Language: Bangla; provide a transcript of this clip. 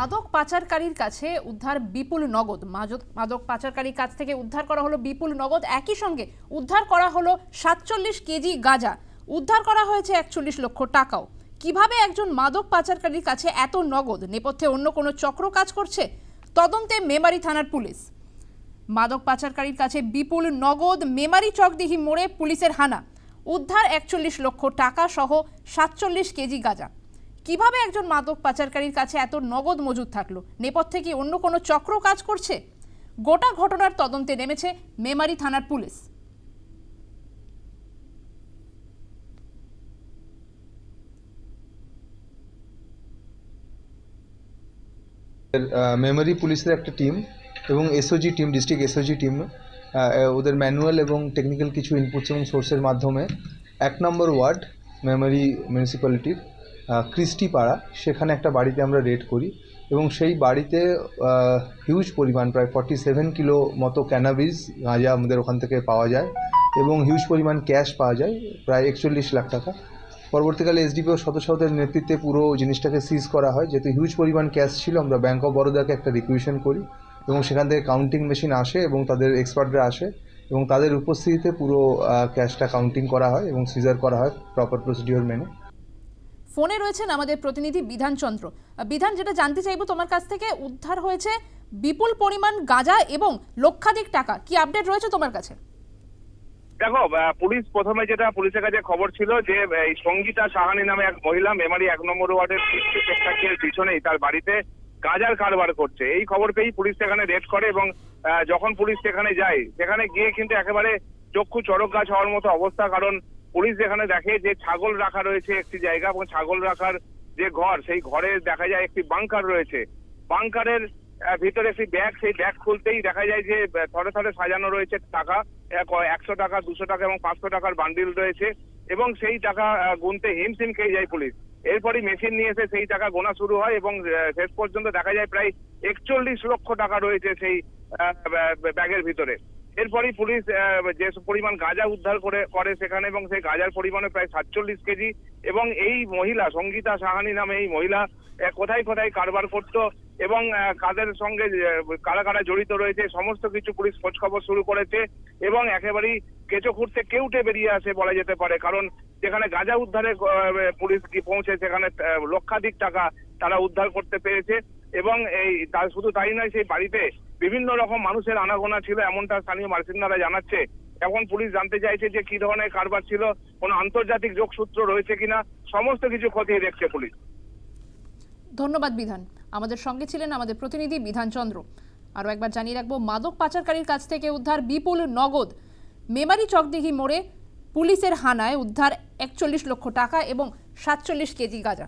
মাদক পাচারকারীর কাছে উদ্ধার বিপুল নগদ। মাদক পাচারকারীর কাছ থেকে উদ্ধার করা হলো বিপুল নগদ। একই সঙ্গে উদ্ধার করা হলো সাতচল্লিশ কেজি গাঁজা। উদ্ধার করা হয়েছে একচল্লিশ লক্ষ টাকাও। কীভাবে একজন মাদক পাচারকারীর কাছে এত নগদ? নেপথ্যে অন্য কোনো চক্র কাজ করছে? তদন্তে মেমারি থানার পুলিশ। মাদক পাচারকারীর কাছে বিপুল নগদ, মেমারি চকদিহি মোড়ে পুলিশের হানা। উদ্ধার একচল্লিশ লক্ষ টাকা সহ সাতচল্লিশ কেজি গাঁজা। কীভাবে একজন মাদক পাচারকারীর কাছে এত নগদ মজুদ থাকল? নেপথ্যে কি অন্য কোনো চক্র কাজ করছে? গোটা ঘটনার তদন্তে নেমেছে মেমারি থানার পুলিশ। মেমোরি পুলিশের একটা টিম এবং SOG team, district SOG team ওদের ম্যানুয়াল এবং টেকনিক্যাল কিছু ইনপুটস এবং সোর্সের মাধ্যমে এক নম্বর ওয়ার্ড মেমোরি মিউনিসিপ্যালিটির ক্রিস্টি পাড়া। সেখানে একটা বাড়িতে আমরা রেড করি এবং সেই বাড়িতে হিউজ পরিমাণ, প্রায় ফর্টি সেভেন কিলো মতো ক্যানাবিস গাঁজা আমাদের ওখান থেকে পাওয়া যায় এবং হিউজ পরিমাণ ক্যাশ পাওয়া যায়, প্রায় একচল্লিশ লাখ টাকা। পরবর্তীকালে এসডিপিও সদস্যদের নেতৃত্বে পুরো জিনিসটাকে সিজ করা হয়। যেহেতু হিউজ পরিমাণ ক্যাশ ছিল, আমরা ব্যাঙ্ক অফ বরোদাকে একটা রিকুইশন করি এবং সেখান থেকে কাউন্টিং মেশিন আসে এবং তাদের এক্সপার্টরা আসে এবং তাদের উপস্থিতিতে পুরো ক্যাশটা কাউন্টিং করা হয় এবং সিজার করা হয় প্রপার প্রসিডিওর মেনে। ফোনে রয়েছেন আমাদের প্রতিনিধি বিধানচন্দ্র আহ, বিধান যেটা জানতে চাইব তোমার কাছ থেকে উদ্ধার হয়েছে বিপুল পরিমাণ গাঁজা এবং লক্ষাধিক টাকা। কি আপডেট রয়েছে তোমার কাছে? দেখো পুলিশ প্রথমে যেটা পুলিশের কাছে খবর ছিল যে এই সঙ্গীতা সাহানি নামে এক মহিলা মেমারি এক নম্বর ওয়ার্ডের প্রেক্ষাকের পিছনেই তার বাড়িতে গাঁজার কারবার করছে। এই খবর পেয়েই পুলিশ সেখানে রেড করে এবং যখন পুলিশ সেখানে যায় সেখানে গিয়ে কিন্তু একেবারে চক্ষু চড়ক গাছ হওয়ার মতো অবস্থা কারণ পুলিশ যেখানে দেখে যে ছাগল রাখা রয়েছে একটি জায়গা এবং ছাগল রাখার যে ঘর, সেই ঘরে দেখা যায় একটি বাংকার রয়েছে। বাংকারের ভিতরে একটি ব্যাগ সেই ব্যাগ খুলতেই দেখা যায় যে থরে থরে সাজানো রয়েছে টাকা একশো টাকা, দুশো টাকা এবং পাঁচশো টাকার বান্ডিল রয়েছে এবং সেই টাকা গুনতে হিমশিম খেয়ে যায় পুলিশ। এরপরই মেশিন নিয়ে এসে সেই টাকা গোনা শুরু হয় এবং শেষ পর্যন্ত দেখা যায় প্রায় একচল্লিশ লক্ষ টাকা রয়েছে সেই ব্যাগের ভিতরে। এরপরই পুলিশ যে পরিমাণ গাঁজা উদ্ধার করে করে সেখানে এবং সেই গাঁজার পরিমাণে প্রায় সাতচল্লিশ কেজি এবং এই মহিলা, সঙ্গীতা সাহানি নামে এই মহিলা কোথায় কোথায় কারবার করত এবং কাদের সঙ্গে কারা কারা জড়িত রয়েছে, সমস্ত কিছু পুলিশ খোঁজ খবর শুরু করেছে এবং একেবারেই কেঁচো খুঁড়তে কেউটে বেরিয়ে আসে বলা যেতে পারে। কারণ যেখানে গাঁজা উদ্ধারে পুলিশ পৌঁছে, সেখানে লক্ষাধিক টাকা তারা উদ্ধার করতে পেরেছে। এবং এই শুধু তাই নয়, সেই বাড়িতে বিভিন্ন রকম মানুষের আনাগোনা ছিল, এমনটা স্থানীয় বাসিন্দারা জানাচ্ছে। এখন পুলিশ জানতে চাইছে যে কি ধরনের কারবার ছিল, কোনো আন্তর্জাতিক যোগসূত্র রয়েছে কিনা, সমস্ত কিছু খতিয়ে দেখছে পুলিশ। ধন্যবাদ, বিধান। আমাদের সঙ্গে ছিলেন আমাদের প্রতিনিধি বিধান চন্দ্র। আরও একবার জানিয়ে রাখব, মাদক পাচারকারীর কাছ থেকে উদ্ধার বিপুল নগদ মেমারি চকদিঘি মোড়ে পুলিশের হানায় উদ্ধার একচল্লিশ লক্ষ টাকা এবং সাতচল্লিশ কেজি গাঁজা।